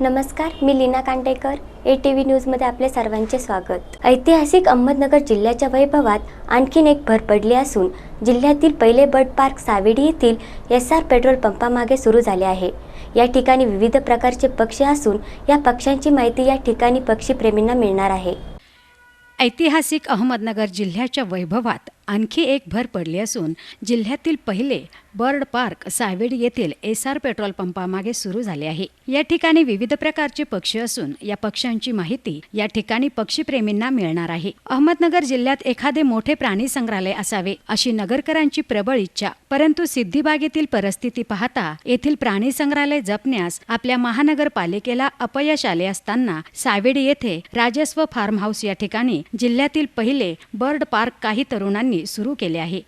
नमस्कार मी Leena Kandekar A T V न्यूजमध्ये आपले सर्वांचे स्वागत. ऐतिहासिक अहमदनगर जिल्ह्याच्या वैभवात आणखीन एक भर पडली असून जिल्ह्यातील पहिले बर्ड पार्क सावेडी येथील एस आर पेट्रोल पंपामागे सुरू झाले आहे. या ठिकाणी विविध प्रकारचे पक्षी असून या पक्ष्यांची माहिती या ठिकाणी पक्षीप्रेमींना मिळणार आहे. ऐतिहासिक अहमदनगर जिल्ह्याच्या वैभवात आणखी एक भर पडली असून जिल्ह्यातील पहिले बर्ड पार्क सावेड येथील एस आर पेट्रोल पंपामागे सुरू झाले आहे. या ठिकाणी विविध प्रकारचे पक्षी असून या पक्ष्यांची माहिती या ठिकाणी पक्षीप्रेमींना मिळणार आहे. अहमदनगर जिल्ह्यात एखादे मोठे प्राणी संग्रहालय असावे अशी नगरकरांची प्रबळ इच्छा परंतु सिद्धिबागेतील परिस्थिती पाहता येथील प्राणी संग्रहालय जपण्यास आपल्या महानगरपालिकेला अपयश आले असताना सावेड येथे राजस्व फार्म हाऊस या ठिकाणी जिल्ह्यातील पहिले बर्ड पार्क काही तरुणांनी सुरू केले आहे.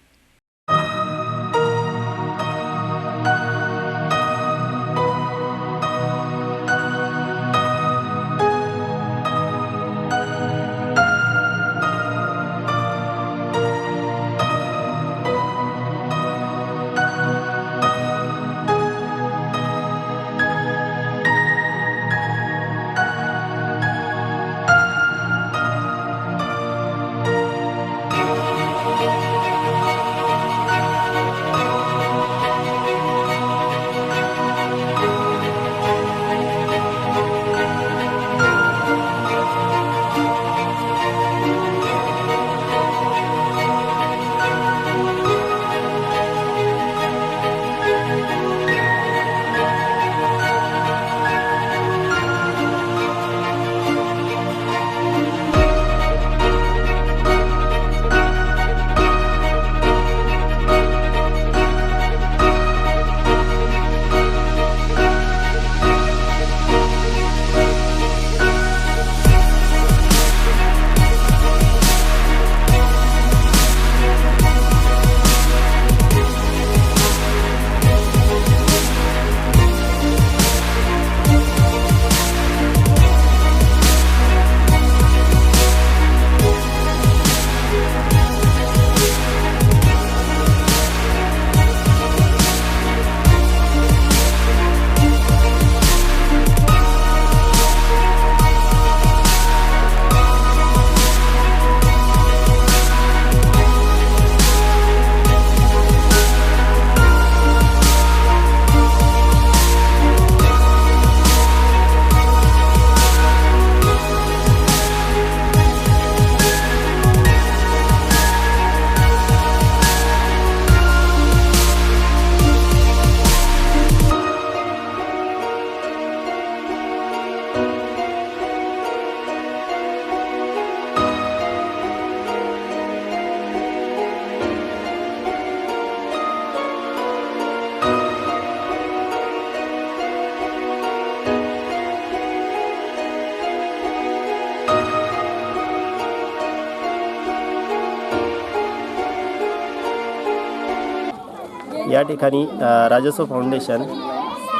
या ठिकाणी राजस्व फाउंडेशन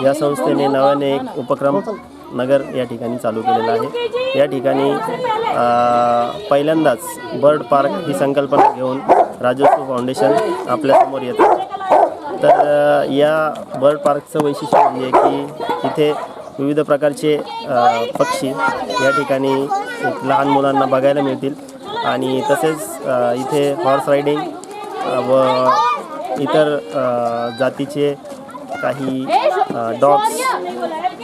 या संस्थेने नव्याने एक उपक्रम नगर या ठिकाणी चालू केलेला आहे. या ठिकाणी पहिल्यांदाच बर्ड पार्क ही संकल्पना घेऊन राजस्व फाउंडेशन आपल्यासमोर येतं तर या बर्ड पार्कचं वैशिष्ट्य म्हणजे की इथे विविध प्रकारचे पक्षी या ठिकाणी लहान मुलांना बघायला मिळतील. आणि तसेच इथे हॉर्स रायडिंग व इतर जातीचे काही डॉग्स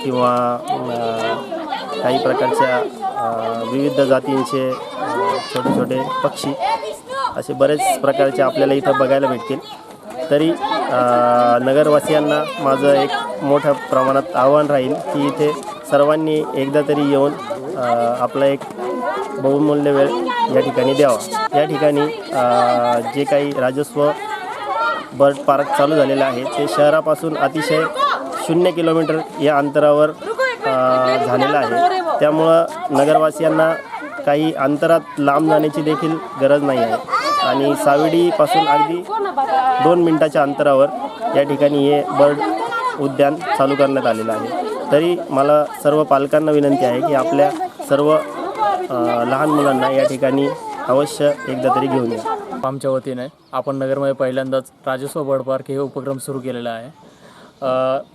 किंवा काही प्रकारच्या विविध जातींचे छोटे छोटे पक्षी असे बरेच प्रकारचे आपल्याला इथं बघायला भेटतील. तरी नगरवासियांना माझं एक मोठ्या प्रमाणात आव्हान राहील की इथे सर्वांनी एकदा तरी येऊन आपला एक बहुमूल्य वेळ या ठिकाणी द्यावा. या ठिकाणी जे काही राजस्व बर्ड पार्क चालू झालेलं आहे. ते शहरापासून अतिशय शून्य किलोमीटर या अंतरावर झालेलं आहे. त्यामुळं नगरवासियांना काही अंतरात लांब जाण्याची देखील गरज नाही आहे. आणि सावडीपासून अगदी दोन मिनटाच्या अंतरावर या ठिकाणी हे बर्ड उद्यान चालू करण्यात आलेलं आहे. तरी मला सर्व पालकांना विनंती आहे की आपल्या सर्व लहान मुलांना या ठिकाणी अवश्य एकदा तरी घेऊन या. आमच्या वतीने आपण नगरमध्ये पहिल्यांदाच राजस्व बर्ड पार्क हे उपक्रम सुरू केलेला आहे.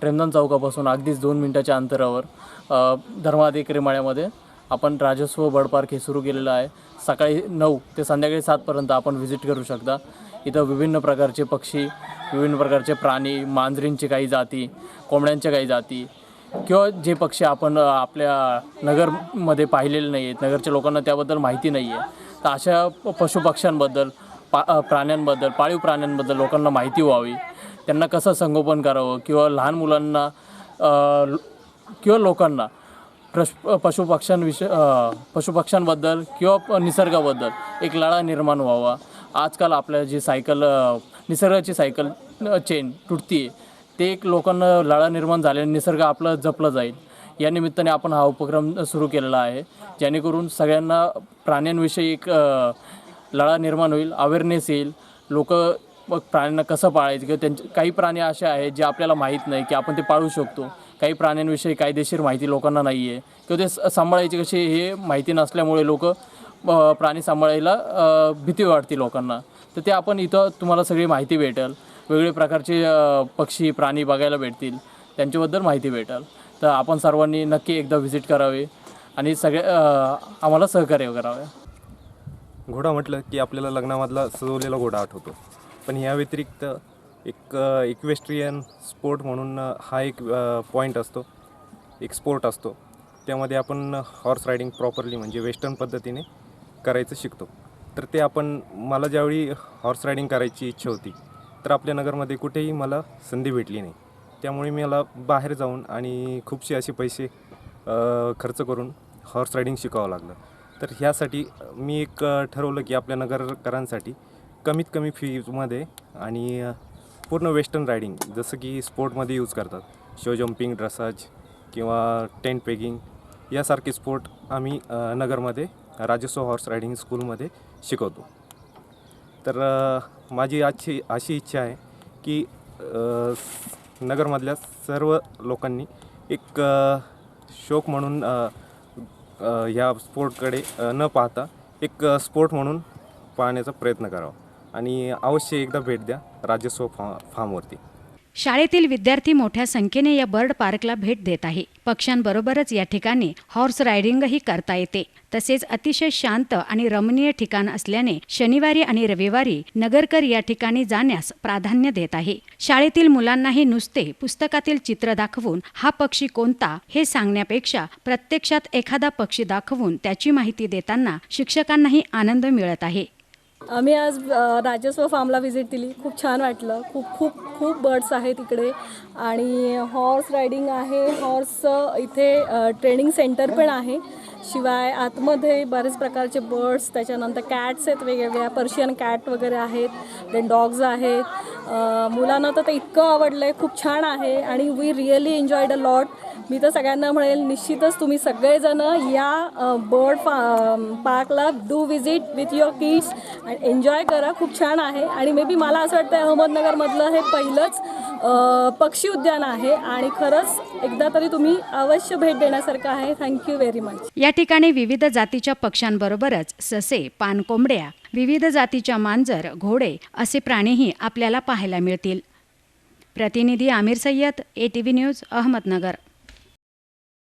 प्रेमदान चौकापासून अगदीच दोन मिनटाच्या अंतरावर धर्माधिक रिमाळ्यामध्ये आपण राजस्व बर्ड पार्क हे सुरू केलेलं आहे. सकाळी नऊ ते संध्याकाळी सातपर्यंत आपण व्हिजिट करू शकता. इथं विभिन्न प्रकारचे पक्षी विभिन्न प्रकारचे प्राणी मांजरींची काही जाती कोंबड्यांच्या काही जाती किंवा जे पक्षी आपण आपल्या नगरमध्ये पाहिलेले नाही आहेत नगरच्या लोकांना त्याबद्दल माहिती नाही आहे तर अशा पशुपक्ष्यांबद्दल पा प्राण्यांबद्दल पाळीव प्राण्यांबद्दल लोकांना माहिती व्हावी. त्यांना कसं संगोपन करावं किंवा लहान मुलांना किंवा लोकांना प्रश पशुपक्ष्यांविषय पशुपक्ष्यांबद्दल किंवा निसर्गाबद्दल एक लढा निर्माण व्हावा. आजकाल आपल्या जी सायकल निसर्गाची सायकल चेन तुटती ते एक लोकांना लढा निर्माण झाल्याने निसर्ग आपलं जपलं जाईल. या निमित्ताने आपण हा उपक्रम सुरू केलेला आहे. जेणेकरून सगळ्यांना प्राण्यांविषयी एक लढा निर्माण होईल अवेअरनेस येईल. लोक मग प्राण्यांना कसं पाळायचं किंवा त्यांचे काही प्राणी असे आहेत जे आपल्याला माहीत नाही की आपण ते पाळू शकतो. काही प्राण्यांविषयी कायदेशीर माहिती लोकांना नाही आहे किंवा ते सांभाळायचे कसे हे माहिती नसल्यामुळे लोक प्राणी सांभाळायला भीती वाटते लोकांना. तर ते आपण इथं तुम्हाला सगळी माहिती भेटेल. वेगवेगळ्या प्रकारचे पक्षी प्राणी बघायला भेटतील. त्यांच्याबद्दल माहिती भेटेल. तर आपण सर्वांनी नक्की एकदा व्हिजिट करावे आणि सगळ्या आम्हाला सहकार्य करावे. घोडा म्हटलं की आपल्याला लग्नामधला सजवलेला घोडा आठवतो. पण या व्यतिरिक्त एक इक्वेस्ट्रियन स्पोर्ट म्हणून हा एक पॉईंट असतो. एक स्पोर्ट असतो. त्यामध्ये आपण हॉर्स रायडिंग प्रॉपरली म्हणजे वेस्टर्न पद्धतीने करायचं शिकतो. तर ते आपण मला ज्यावेळी हॉर्स रायडिंग करायची इच्छा होती तर आपल्या नगरमध्ये कुठेही मला संधी भेटली नाही. त्यामुळे मला बाहेर जाऊन आणि खूपसे असे पैसे खर्च करून हॉर्स रायडिंग शिकावं लागलं. तर ह्यासाठी मी एक ठरवलं की आपल्या नगरकरांसाठी कमीत कमी फीजमध्ये आणि पूर्ण वेस्टर्न रायडिंग जसं की स्पोर्टमध्ये यूज करतात. शो जम्पिंग ड्रसाज किंवा टेंट पेगिंग यासारखे स्पोर्ट आम्ही नगरमध्ये राजस्व हॉर्स रायडिंग स्कूलमध्ये शिकवतो. तर माझी आजची अशी इच्छा आहे की नगरमधल्या सर्व लोकांनी एक शौक म्हणून ह्या स्पोर्टकडे न पाहता एक स्पोर्ट म्हणून पाहण्याचा प्रयत्न करावा. आणि अवश्य एकदा भेट द्या राजस्व फा फार्मवरती. शाळेतील विद्यार्थी मोठ्या संख्येने या बर्ड पार्कला भेट देत आहे. पक्ष्यांबरोबरच या ठिकाणी हॉर्स रायडिंगही करता येते. तसेच अतिशय शांत आणि रमणीय ठिकाण असल्याने शनिवारी आणि रविवारी नगरकर या ठिकाणी जाण्यास प्राधान्य देत आहे. शाळेतील मुलांनाही नुसते पुस्तकातील चित्र दाखवून हा पक्षी कोणता हे सांगण्यापेक्षा प्रत्यक्षात एखादा पक्षी दाखवून त्याची माहिती देताना शिक्षकांनाही आनंद मिळत आहे. आम्ही आज राजस्व फार्मला व्हिजिट दिली. खूप छान वाटलं. खूप खूप खूप बर्ड्स आहेत इकडे. आणि हॉर्स रायडिंग आहे. हॉर्स इथे ट्रेनिंग सेंटर पण आहे. शिवाय आतमध्ये बरेच प्रकारचे बर्ड्स त्याच्यानंतर कॅट्स आहेत वेगवेगळ्या. पर्शियन कॅट वगैरे आहेत. देन डॉग्स आहेत. मुलांना तर ते इतकं आवडलं आहे खूप छान आहे. आणि we really enjoyed a lot मी तर सगळ्यांना म्हणेल निश्चितच तुम्ही सगळेजणं या बर्ड पा पार्कला do visit with your kids and enjoy करा. खूप छान आहे. आणि मे बी मला असं वाटतं अहमदनगरमधलं हे पहिलंच पक्षी उद्यान आहे आणि खरंच एकदा तरी तुम्ही अवश्य भेट देण्यासारखं आहे. थँक्यू व्हेरी मच या ठिकाणी विविध जातीच्या पक्ष्यांबरोबरच ससे पानकोंबड्या विविध जातीच्या मांजर घोडे असे प्राणीही आपल्याला पाहायला मिळतील. प्रतिनिधी Aamir Sayyad A T V news Ahmednagar.